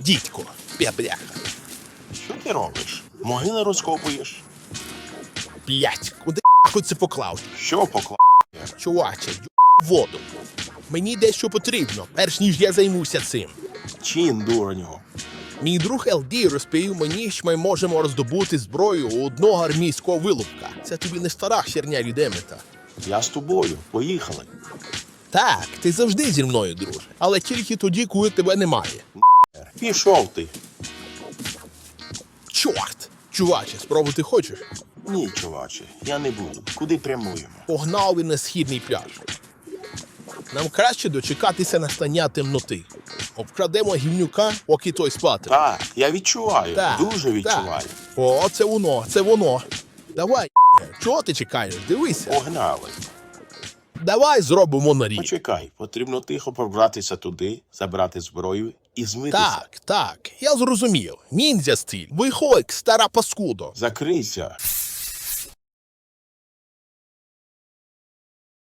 Дідько, я бляха. Що ти робиш? Могили розкопуєш? Блять, куди це поклав? Що покла? Чуваче, ю воду. Мені дещо потрібно, перш ніж я займуся цим. Чин, дурню. Мій друг LD розповів мені, що ми можемо роздобути зброю у одного армійського вилупка. Це тобі не стара херня від Емета. Я з тобою. Поїхали. Так, ти завжди зі мною, друже. Але тільки тоді, коли тебе немає. Пішов ти. Чорт! Чуваче, спробувати хочеш? Ні, чуваче, я не буду. Куди прямуємо? Погнали на східний пляж. Нам краще дочекатися настання темноти. Обкрадемо гівнюка, поки той спати. Так, я відчуваю. Так, дуже відчуваю. Так. О, це воно, це воно. Давай, чого ти чекаєш? Дивися. Погнали. Давай зробимо на рік. Почекай, потрібно тихо пробратися туди, забрати зброю і змитися. Так, так, я зрозумів. Ніндзя стиль. Виходь, стара паскудо. Закрийся.